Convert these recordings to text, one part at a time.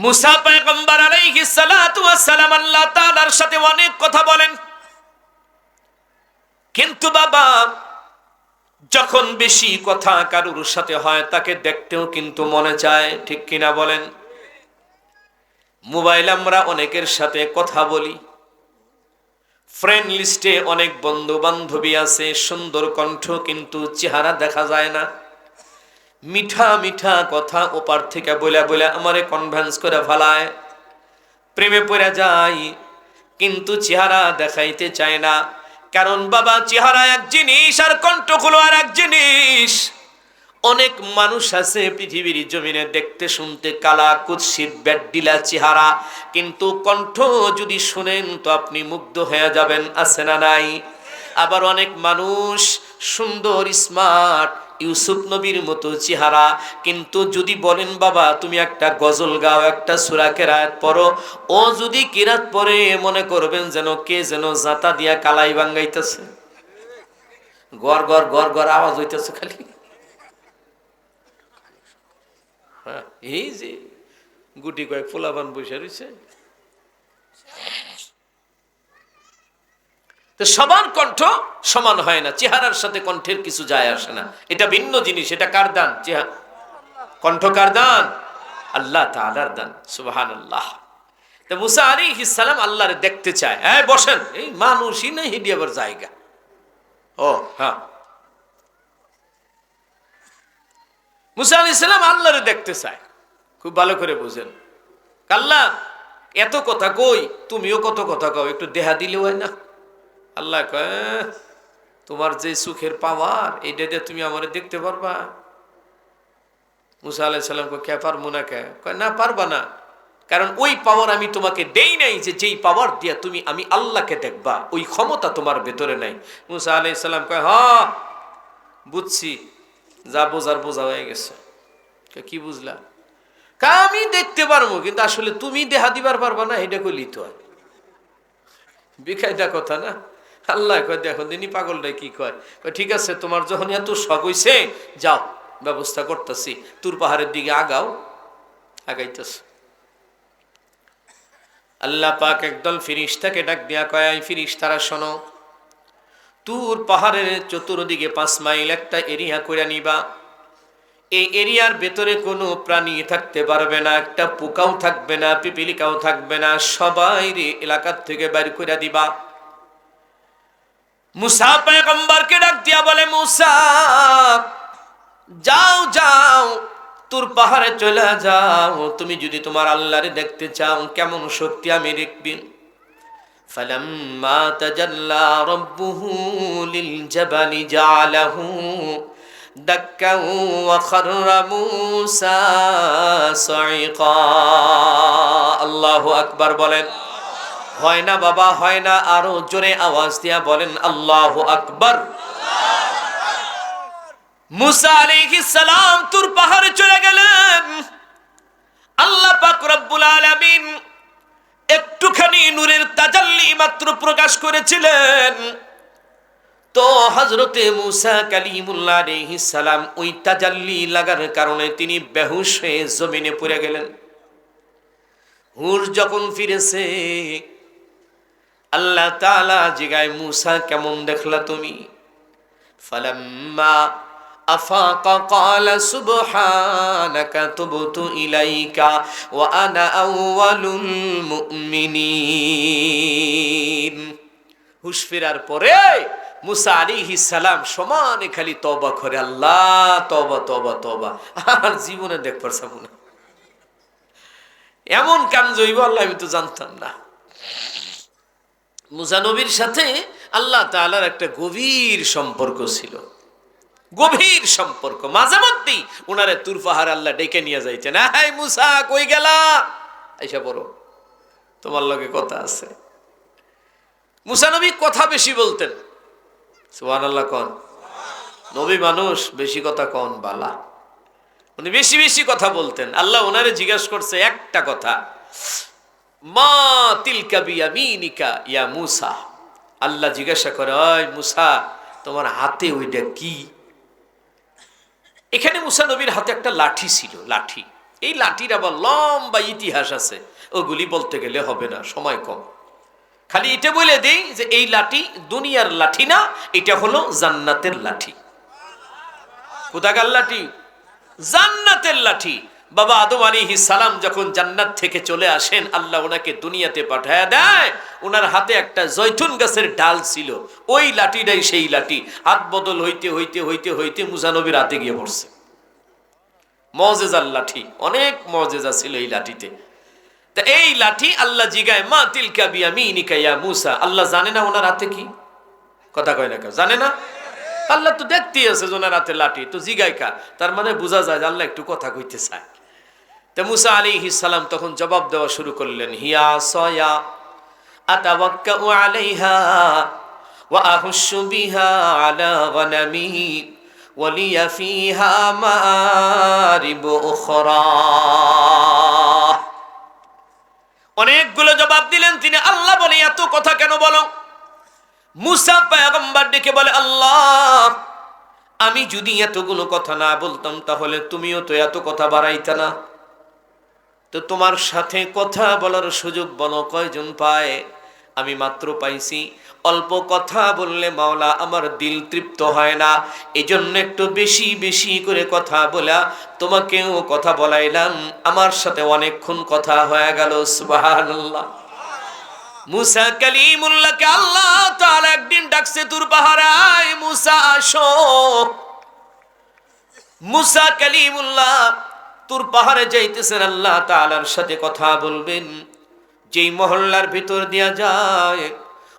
মুসা পয়গম্বর আলাইহিস সালাতু ওয়াস সালাম আল্লাহ তাআলার সাথে অনেক কথা বলেন। কিন্তু বাবা, যখন বেশি কথা কারুর সাথে হয় তাকে দেখতেও কিন্তু মনে চায়, ঠিক কিনা বলেন? মোবাইল আমরা অনেকের সাথে কথা বলি। ফ্রেন্ড লিস্টে অনেক বন্ধু বান্ধবী আছে, সুন্দর কণ্ঠ কিন্তু চেহারা দেখা যায় না। মিঠা মিঠা কথা ওপার থেকে বলে বলে আমারে কনভেন্স করে ফেলায়। প্রেমে পড়ে যায় কিন্তু চেহারা দেখাইতে চায় না। কারণ বাবা, চেহারা এক জিনিস আর কণ্ঠ কণ্ঠগুলো আর এক জিনিস। অনেক মানুষ আছে পৃথিবীর জমিনে দেখতে শুনতে কালা, কুৎসিত ব্যাডডিলা চেহারা। কিন্তু কণ্ঠ যদি শুনেন তো আপনি মুগ্ধ হয়ে যাবেন, আছে না নাই? আবার অনেক মানুষ সুন্দর, স্মার্ট ইউসুফ নবীর মতো চেহারা। কিন্তু যদি বলেন বাবা তুমি একটা গজল গাও একটা সুরা কেরাত পড়ো। ও যদি কিরাত পরে মনে করবেন যেন কে যেন জাতা দিয়া কালাই বাঙ্গাইতেছে। গড় গড় গড় গড় আওয়াজ হইতেছে খালি। হ্যাঁ, এই যে গুটি কয়েক ফুলাবান বসে রয়েছে তো সবার কণ্ঠ সমান হয় না, চেহারার সাথে কণ্ঠের কিছু যায় আসে না। এটা ভিন্ন জিনিস, এটা কার দান? চেহারা কণ্ঠ কার দান? আল্লাহ তালার দান সুবাহান আল্লাহ তো মুসা আলী ইসালাম আল্লাহরে দেখতে চায়। হ্যাঁ বসেন, এই মানুষই না হিডি আবার জায়গা। ও হ্যাঁ। মুসা আলী ইসলাম আল্লাহরে দেখতে চায়। খুব ভালো করে বুঝেন। কাল্লা, এত কথা কই, তুমিও কত কথা কও, একটু দেহা দিলে হয় না? আল্লাহ কয় তোমার যে সুখের পাওয়ার, এইটা দিয়ে তুমি আমার দেখতে পারবা। মুসা আলাহ সাল্লাম কে পারব না কে? কয়, না, পারবা না। কারণ ওই পাওয়ার আমি তোমাকে দেই নাই যে যেই পাওয়ার দিয়া তুমি, আমি আল্লাহকে দেখবা। ওই ক্ষমতা তোমার ভেতরে নাই। মুসা আলাই সাল্লাম কয়, হ, বুঝছি। যা বোঝার বোঝা হয়ে গেছে। কি বুঝলা? কা আমি দেখতে পারব, কিন্তু আসলে তুমি দেহা দিবার পারবা না, এটা কইলি তো হয়? বিকাইটা কথা না? আল্লাহ কয়, দেখো দিনই পাগলটাই কি কয়? ঠিক আছে, তোমার যখন এত শখ হইছে, যাও, ব্যবস্থা করতেছি। তুর পাহাড়ের দিকে আগাও। আগাইতেছ। আল্লাহ পাক একদল ফিরিস্তাকে ডাক দিয়া কয়, এই ফিরিস্তারা, শোনো, তুর পাহাড়ের চতুর্দিকে পাঁচ মাইল একটা এরিয়া করে নিবা। এই এরিয়ার ভেতরে কোনো প্রাণী থাকতে পারবে না, একটা পোকাও থাকবে না, পিপিলিকাও থাকবে না সবাই এলাকার থেকে বাইর করে দিবা। মুসা পেগম্বরকে ডাক দিয়া বলে মুসা যাও যাও তোর পাহাড়ে চলে যাও তুমি যদি তোমার আল্লাহরে দেখতে চাও কেমন শক্তি আমি দেখবি فلما تجلى ربه للجبل جعله دكا وخر موسى صعقا الله أكبر বলেন হয় না বাবা, হয় না। আরও জোরে আওয়াজ দিয়া বলেন, আল্লাহ আকবর। মুসা পাহাড়ে চলে গেলেন। আল্লাহ একটুখানি তাজাল্লি মাত্র প্রকাশ করেছিলেন। তো ওই তাজাল্লি লাগার কারণে তিনি বেহুশ হয়ে জমিনে পড়ে গেলেন। হুর যখন ফিরেছে আল্লাহ তাআলা জিগায় মুসা কেমন দেখলা তুমি ফালাম্মা أفاق قال سبحانك تبت إليك وأنا أول المؤمنين হুশ ফেরার পরে মুসা আলিহি সালাম সমানে খালি তবা করে আল্লাহ তবা তবা তবা আর জীবনে দেখ পারছাম না এমন কাম জৈব আল্লাহ আমি তো জানতাম না মুসা নবীর সাথে আল্লাহ তাআলার একটা গভীর সম্পর্ক ছিল। গভীর সম্পর্ক। মাঝে মধ্যেই ওনারে তুর আল্লাহ ডেকে নিয়ে যাইতেন হ্যাঁ মুসা, কই গেলা? আইসা বড় তোমার লগে কথা আছে। মুসা নবী কথা বেশি বলতেন। সুহান আল্লাহ কন। নবী মানুষ, বেশি কথা কন বালা। উনি বেশি বেশি কথা বলতেন। আল্লাহ ওনারে জিজ্ঞাসা করছে একটা কথা। মা তিলকা বিয়ামিনিকা, ইয়া মুসা। আল্লাহ জিজ্ঞাসা করে, ওই মুসা, তোমার হাতে ওইটা কি? এখানে মুসা নবীর হাতে একটা লাঠি ছিল, লাঠি। এই লাঠির আবার লম্বা ইতিহাস আছে, ওগুলি বলতে গেলে হবে না, সময় কম। খালি এটা বলে দেই যে এই লাঠি দুনিয়ার লাঠি না, এটা হলো জান্নাতের লাঠি। কোথাকার লাঠি? জান্নাতের লাঠি। বাবা আদম আলী সালাম যখন জান্নাত থেকে চলে আসেন, আল্লাহ ওনাকে দুনিয়াতে পাঠায় দেয়। ওনার হাতে একটা জৈতুন গাছের ডাল ছিল। ওই লাঠিটাই সেই লাঠি। হাত বদল হইতে হইতে হইতে হইতে মুজানবীর হাতে গিয়ে পড়ছে। মজেজার লাঠি। অনেক মজেজা ছিল এই লাঠিতে। তা এই লাঠি আল্লাহ জিগায়, মা তিলকা বিয়ামিনিকা ইয়া মুসা। আল্লাহ জানে না ওনার হাতে কি? কথা কয় না কেউ? জানে না? আল্লাহ তো দেখতেই আছে ওনার হাতে লাঠি। তো জিগায় কা? তার মানে বোঝা যায় আল্লাহ একটু কথা কইতে চায়। তো মুসা আলী সালাম তখন জবাব দেওয়া শুরু করলেন, হিয়া সয়া, আতাওয়াক্কাউ আলাইহা ওয়া আহুশু বিহা আলা গনামি ওয়ালিয়া ফিহা মারিব উখরা। অনেকগুলো জবাব দিলেন, তিনি আল্লাহ বলে, এত কথা কেন বলো? মুসা পায়গম্বার ডেকে বলে, আল্লাহ, আমি যদি এতগুলো কথা না বলতাম তাহলে তুমিও তো এত কথা বাড়াইতে না। তো তোমার সাথে কথা বলার সুযোগ বলো, কয়জন পায়? আমি মাত্র পাইছি। অল্প কথা বললে মাওলা, আমার দিল তৃপ্ত হয় না। এজন্য একটু বেশি বেশি করে কথা বলা। তোমাকেও কথা বলাইলাম। আমার সাথে অনেকক্ষণ কথা হয়ে গেল, সুবহানাল্লাহ। মুসা কালিমুল্লাহকে আল্লাহ একদিন ডাকছে মুসা মুসা কালিমুল্লাহ তুর পাহাড়ে যাইতেছেন, আল্লাহ তাআলার সাথে কথা বলবেন। যেই মহল্লার ভিতর দিয়া যায়,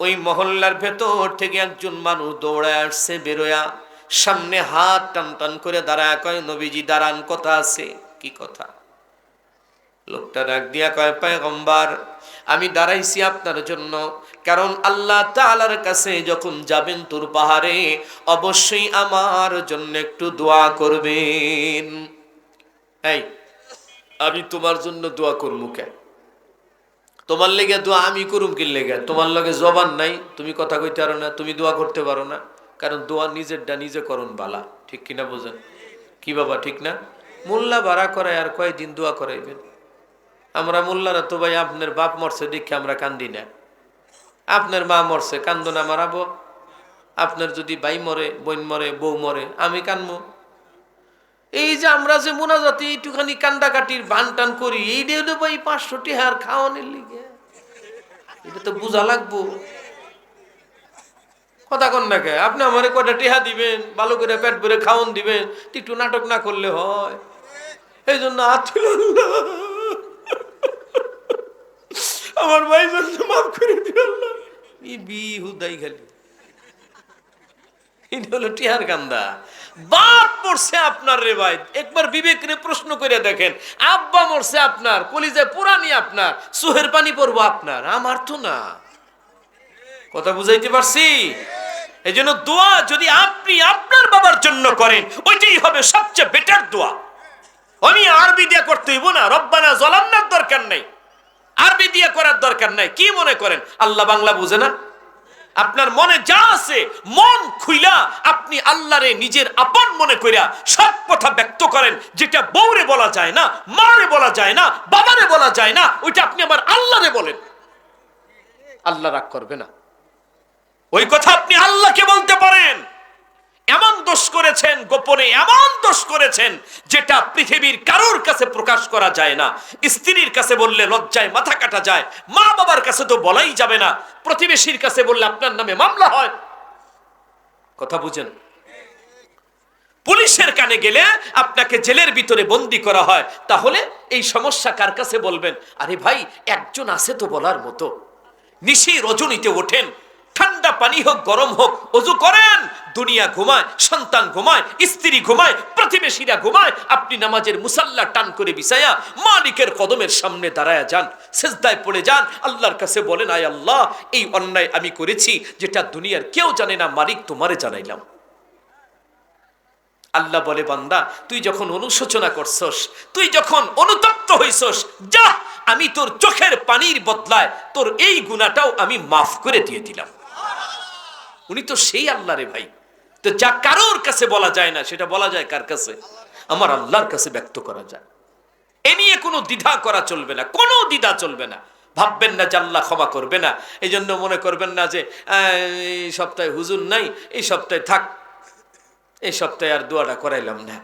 ওই মহল্লার ভেতর থেকে একজন মানুষ দৌড়ায় আসছে, বেরোয়া, সামনে হাত টান টান করে দাঁড়ায় কয়, নবীজি, দাঁড়ান, কথা আছে। কি কথা? লোকটা ডাক দিয়া কয়, পায়গম্বার, আমি দাঁড়াইছি আপনার জন্য, কারণ আল্লাহ তাআলার কাছে যখন যাবেন তোর পাহাড়ে, অবশ্যই আমার জন্য একটু দোয়া করবেন। এই, আমি তোমার জন্য দোয়া করব কে তোমার লেগে দোয়া আমি করুম কি লেগে? তোমার লগে জবান নাই, তুমি কথা কইতে পারো না, তুমি দোয়া করতে পারো না। কারণ দোয়া নিজেরটা নিজে করুন বালা, ঠিক কিনা বোঝেন? কি বাবা, ঠিক না? মোল্লা ভাড়া করায় আর কয়দিন দোয়া করাইবেন? আমরা মোল্লারা তো ভাই আপনার বাপ মরছে দেখে আমরা কান্দি না। আপনার মা মরছে, কান্দ না, মারাবো। আপনার যদি ভাই মরে, বোন মরে, বউ মরে, আমি কানবো এই যে আমরা যে মোনাজাতে একটুখানি কান্দাকাটির বান টান করি, এই দেবো এই পাঁচশো টিহার খাওয়ানোর লিগে। এটা তো বোঝা লাগবো। কথা কন না আপনি আমারে কয়টা টিহা দিবেন, ভালো করে পেট ভরে খাওয়ান দিবেন একটু নাটক না করলে হয়। এই জন্য আছিল আমার ভাই জন্য মাফ করে দিল ই খালি। এটা হলো টিহার কান্দা। বাপ মরছে আপনার রে একবার বিবেক রে প্রশ্ন করে দেখেন, আব্বা মরছে আপনার, কলিজায় পুরানি আপনার সুহের পানি পড়ব আপনার, আমার তো না। কথা বুঝাইতে পারছি? এই জন্য দোয়া যদি আপনি আপনার বাবার জন্য করেন, ওইটাই হবে সবচেয়ে বেটার দোয়া। আমি আরবি দিয়ে করতে হইব না, রব্বানা জলান্নার দরকার নাই। আরবি দিয়ে করার দরকার নাই, কি মনে করেন? আল্লাহ বাংলা বুঝে না? আপনার মনে যা আছে, মন খুইলা আপনি আল্লাহরে নিজের আপন মনে করিয়া সব কথা ব্যক্ত করেন, যেটা বউরে বলা যায় না, মারে বলা যায় না, বাবারে বলা যায় না, ওইটা আপনি আমার আল্লাহরে বলেন। আল্লাহ রাগ করবে না। ওই কথা আপনি আল্লাহকে বলতে পারেন। এমন দোষ করেছেন, গোপনে এমন দোষ করেছেন, যেটা পৃথিবীর কারোর কাছে প্রকাশ করা যায় না। স্ত্রীর কাছে বললে লজ্জায় মাথা কাটা যায়, মা বাবার কাছে তো বলাই যাবে না। প্রতিবেশীর কাছে বললে আপনার নামে মামলা হয়। কথা বুঝেন? পুলিশের কানে গেলে আপনাকে জেলের ভিতরে বন্দি করা হয়। তাহলে এই সমস্যা কার কাছে বলবেন? আরে ভাই, একজন আছে তো বলার মতো। নিশি রজনীতে ওঠেন। ঠান্ডা পানি হোক, গরম হোক, অজু করেন, দুনিয়া ঘুমায়, সন্তান ঘুমায়, স্ত্রী ঘুমায়, প্রতিবেশীরা ঘুমায়, আপনি নামাজের মুসাল্লা টান করে বিছায়া মালিকের কদমের সামনে দাঁড়ায় যান, সেজদায় পড়ে যান, আল্লাহর কাছে বলেন, আয় আল্লাহ, এই অন্যায় আমি করেছি, যেটা দুনিয়ার কেউ জানে না, মালিক তোমারে জানাইলাম। আল্লাহ বলে, বান্দা, তুই যখন অনুশোচনা করছস, তুই যখন অনুতপ্ত হইছস, যা, আমি তোর চোখের পানির বদলায় তোর এই গুণাটাও আমি মাফ করে দিয়ে দিলাম। উনি তো সেই আল্লাহ রে ভাই। তো যা কারোর কাছে বলা যায় না, সেটা বলা যায় কার কাছে? আমার আল্লাহর কাছে ব্যক্ত করা যায়। এ নিয়ে কোনো দ্বিধা করা চলবে না, কোনো দ্বিধা চলবে না। ভাববেন না যে আল্লাহ ক্ষমা করবে না এই জন্য মনে করবেন না যে এই সপ্তাহে হুজুর নাই, এই সপ্তাহে থাক। এই সপ্তাহে আর দোয়াটা করাইলাম না।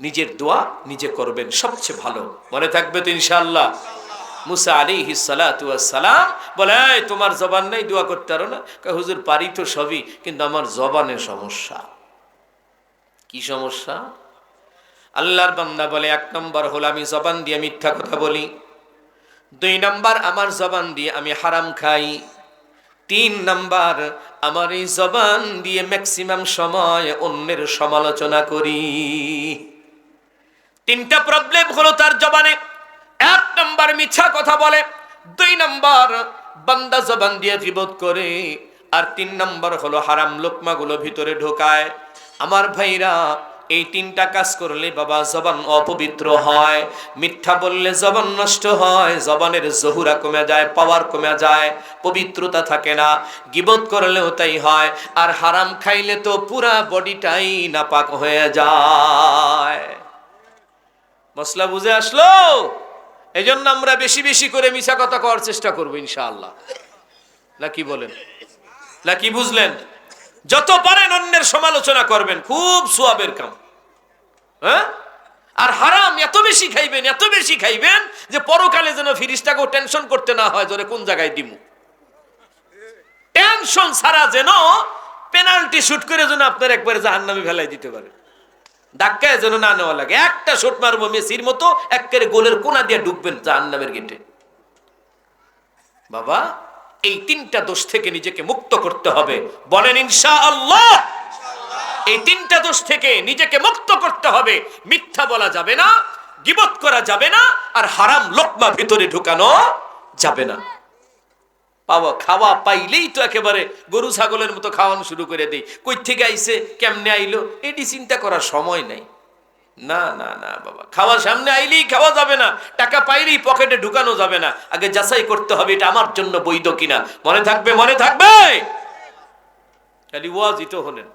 নিজের দোয়া নিজে করবেন, সবচেয়ে ভালো। মনে থাকবে তো ইনশাআল্লাহ। মুসা আলী সালাম বলে "এই, তোমার জবান নেই দোয়া করতে পারো না? হুজুর পারি তো সবই কিন্তু আমার জবানের সমস্যা। কি সমস্যা? আল্লাহর বান্দা বলে এক নম্বর হলো আমি জবান দিয়ে মিথ্যা কথা বলি। দুই নাম্বার আমার জবান দিয়ে আমি হারাম খাই। তিন নাম্বার আমার এই জবান দিয়ে ম্যাক্সিমাম সময় অন্যের সমালোচনা করি। তিনটা প্রবলেম হলো তার জবানে। এক নম্বর মিথ্যা কথা বলে, দুই নম্বর বান্দা জবান দিয়ে গিবত করে, আর তিন নম্বর হলো হারাম লোকমাগুলো ভিতরে ঢোকায়। আমার ভাইরা, এই তিনটা কাজ করলে বাবা জবান অপবিত্র হয়। মিথ্যা বললে জবান নষ্ট হয়, জবানের জহুরা কমে যায়, পাওয়ার কমে যায়, পবিত্রতা থাকে না। গিবত করলেও তাই হয়, আর হারাম খাইলে তো পুরা বডিটাই নাপাক হয়ে যায়। মশলা বুঝে আসলো? এই জন্য আমরা বেশি বেশি করে মিশা কথা করার চেষ্টা করব, ইনশাআল্লাহ। না কি বলেন? না কি বুঝলেন? যত পারেন অন্যের সমালোচনা করবেন, খুব সোয়াবের কাম। হ্যাঁ? আর হারাম, এত বেশি খাইবেন, এত বেশি খাইবেন যে পরকালে যেন ফিরিস্তাকেও টেনশন করতে না হয় ধরে কোন জায়গায় দিমু? টেনশন ছাড়া যেন পেনাল্টি শুট করে যেন আপনার একবারে জাহান্নামে ফেলাই দিতে পারে। ধাক্কায় যেন না নেওয়া লাগে। একটা শট মারবো মেসির মতো একেবারে গোলের কোনা দিয়ে ডুববেন জাহান্নামের গেটে। বাবা, এই তিনটা দোষ থেকে নিজেকে মুক্ত করতে হবে। বলেন ইনশা আল্লাহ এই তিনটা দোষ থেকে নিজেকে মুক্ত করতে হবে। মিথ্যা বলা যাবে না, গিবত করা যাবে না, আর হারাম লোকমা ভিতরে ঢুকানো যাবে না। পাওয়া, খাওয়া পাইলেই তো একেবারে গরু, ছাগলের মতো খাওয়ানো শুরু করে দেই। কই থেকে আইছে, কেমনে আইলো? এটি চিন্তা করার সময় নাই। না না না, বাবা। খাওয়ার সামনে আইলেই খাওয়া যাবে না। টাকা পাইলেই পকেটে ঢুকানো যাবে না। আগে যাচাই করতে হবে, এটা আমার জন্য বৈধ কিনা। মনে থাকবে মনে থাকবে! খালি ওয়াজই তো হলেন,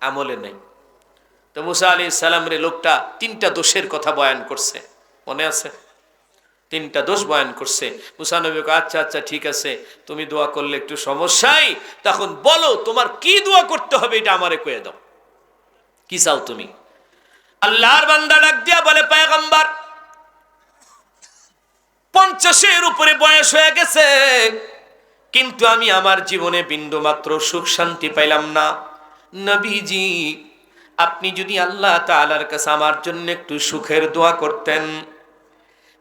আমলে নাই। তো মুসা আলী সালামের লোকটা তিনটা দোষের কথা বয়ান করছে। মনে আছে? তিনটা দোষ বয়ান করছে। মুসা নবী কয়, আচ্ছা আচ্ছা ঠিক আছে তুমি দোয়া করলে একটু সমস্যাই। তখন বলো তোমার কি দোয়া করতে হবে এটা আমারে কয়ে দাও। কি চাও তুমি? আল্লাহর বান্দা ডাক দিয়া বলে পায়গম্বর পঞ্চাশের উপরে বয়স হয়ে গেছে কিন্তু আমি আমার জীবনে বিন্দু মাত্র সুখ শান্তি পাইলাম না। নবীজি আপনি যদি আল্লাহ তাআলার কাছে আমার জন্য একটু সুখের দোয়া করতেন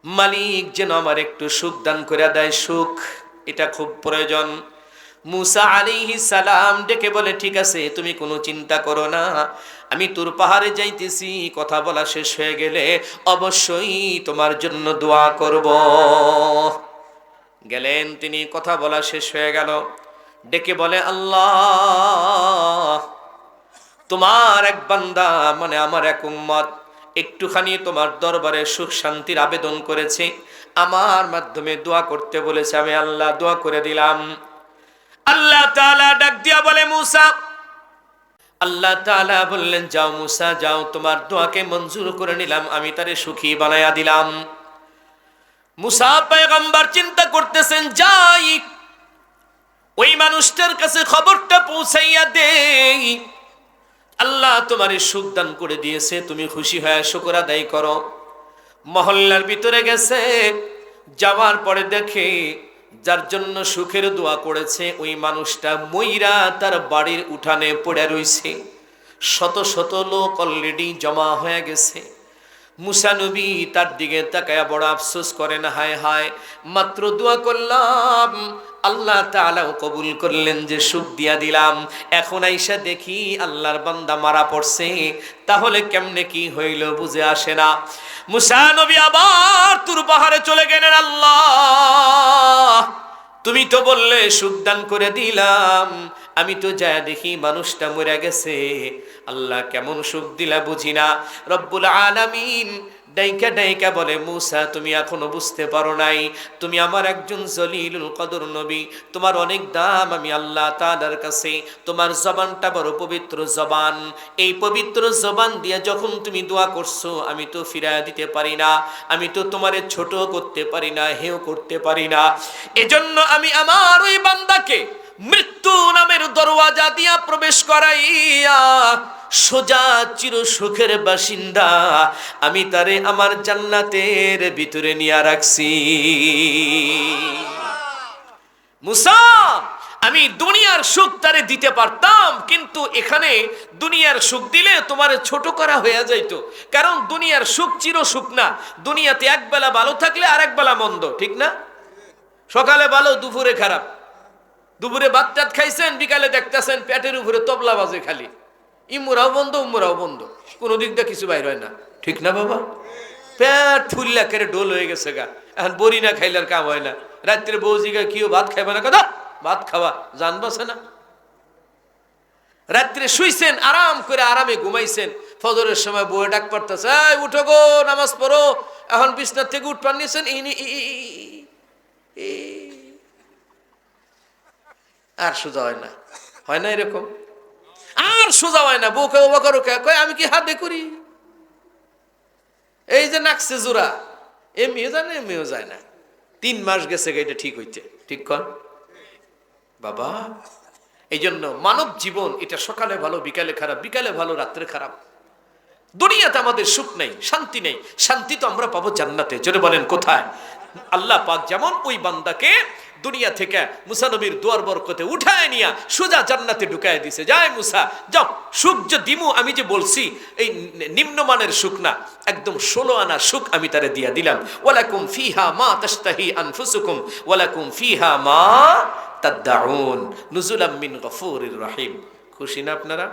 মালিক যেন আমার একটু সুখ দান করে দেয়, সুখ, এটা খুব প্রয়োজন। মুসা আলিহি সালাম ডেকে বলে, ঠিক আছে, তুমি কোনো চিন্তা করো না, আমি তোর পাহাড়ে যাইতেছি, কথা বলা শেষ হয়ে গেলে অবশ্যই তোমার জন্য দোয়া করব। গেলেন তিনি, কথা বলা শেষ হয়ে গেল। ডেকে বলে, আল্লাহ, তোমার এক বান্দা মানে আমার এক উম্মত একটুখানি তোমার দরবারে সুখ শান্তির আবেদন করেছে। আমার মাধ্যমে দোয়া করতে বলেছে, আমি আল্লাহ দোয়া করে দিলাম। আল্লাহ তাআলা ডাক দিয়া বলে, মুসা। আল্লাহ তাআলা বললেন, যাও মুসা, যাও, তোমার দোয়াকে মঞ্জুর করে নিলাম, আমি তারে সুখী বানায়া দিলাম। মুসা পয়গম্বর চিন্তা করতেছেন, যাই, ওই মানুষটার কাছে খবরটা পৌঁছাইয়া দেই। আল্লাহ তোমার সুখ দান করে দিয়েছে, তুমি খুশি হয়ে শুকর আদায় করো। মহল্লার ভিতরে গেছে, যাওয়ার পরে দেখে যার জন্য সুখের দোয়া করেছে, ওই মানুষটা মইরা তার বাড়ির উঠানে পড়ে রয়েছে শত শত লোক অলরেডি জমা হয়ে গেছে। মুসানবী তার দিকে তাকায়া বড় আফসোস করেন, হায় হায়। মাত্র দোয়া করলাম, আল্লাহ তাআলাও কবুল করলেন যে সুখ দিয়া দিলাম। এখন আইসা দেখি আল্লাহর বান্দা মারা পড়ছে, তাহলে কেমনে কি হইল বুঝে আসে না। মুসানবী আবার তুর পাহাড়ে চলে গেলেন, আল্লাহ, তুমি তো বললে সুখ দান করে দিলাম। আমি তো যা দেখি মানুষটা মরে গেছে। আল্লাহ কেমন সুখ দিলা বুঝি না। রব্বুল আলামিন ডাইকা ডাইকা বলে, মুসা, তুমি এখনও বুঝতে পারো নাই। তুমি আমার একজন জলিলুল কদর নবী। তোমার অনেক দাম আমি আল্লাহ তাআলার কাছে। তোমার জবানটা বড় পবিত্র জবান। এই পবিত্র জবান দিয়ে যখন তুমি দোয়া করছ, আমি তো ফিরায় দিতে পারি না। আমি তো তোমারে ছোট করতে পারি না হেও করতে পারি না। এজন্য আমি আমার ওই বান্দাকে মৃত্যু নামের দরওয়াজা দিয়া প্রবেশ করাইয়া সোজা চির সুখের বাসিন্দা, আমি তারে আমার জান্নাতের ভিতরে নিয়ে রাখছি। মুসা, আমি দুনিয়ার সুখ তারে দিতে পারতাম, কিন্তু এখানে দুনিয়ার সুখ দিলে তোমার ছোট করা হয়ে যাইতো। কারণ দুনিয়ার সুখ চির সুখ না, দুনিয়াতে এক বেলা ভালো থাকলে আর এক বেলা মন্দ, ঠিক না? সকালে ভালো, দুপুরে খারাপ। দুপুরে টাত খাইছেন বিকালে দেখতেছেন পেটের উপরে তবলা বাজে খালি ইমুরাও বন্ধ উমুরাও বন্ধ কোনো দিক দিয়ে কিছু বাইর হয় না ঠিক না বাবা পেট ফুললা কেড়ে ডোল হয়ে গেছে গা এখন বড়ি না খাইলে আর কাম হয় না রাত্রে বৌজিগা কিও ভাত খাইবে না কথা ভাত খাওয়া জান বাসে না রাত্রে শুইছেন আরাম করে আরামে ঘুমাইছেন ফজরের সময় বউয়ে ডাক পড়তেছে এই উঠো গো নামাজ পড়ো এখন বিছনার থেকে উঠপান নিয়েছেন ইনি ই- ই- ই- ই- আর সোজা হয় না। হয় না এরকম? আর সোজা হয় না। বউকে ওবা করো কে? কয়, আমি কি হাতে করি? এই যে নাকছে জোড়া, এমনিও যায় না, এমনিও যায় না। তিন মাস গেছে এটা ঠিক হইতে ঠিক কর। বাবা এই জন্য মানব জীবন, এটা সকালে ভালো, বিকালে খারাপ, বিকালে ভালো, রাত্রে খারাপ। দুনিয়াতে আমাদের সুখ নেই, শান্তি নেই। শান্তি তো আমরা পাবো জান্নাতে। জোরে বলেন, কোথায়? আল্লাহ পাক যেমন ওই বান্দাকে দুনিয়া থেকে মুসা নবীর দুয়ার বরকতে উঠায় নিয়া সোজা জান্নাতে ঢুকায় দিছে। যায় মুসা, যাও সুখ যে দিমু আমি যে বলছি, এই নিম্নমানের সুখ না, একদম ষোলো আনা সুখ আমি তারে দিয়া দিলাম। ওয়ালাকুম ফিহা মা তাস্তাহি আনফুসুকুম, ওয়ালাকুম ফিহা মা তাদ্দাউন, নুজুলাম মিন গফুরির রহিম। খুশি না আপনারা?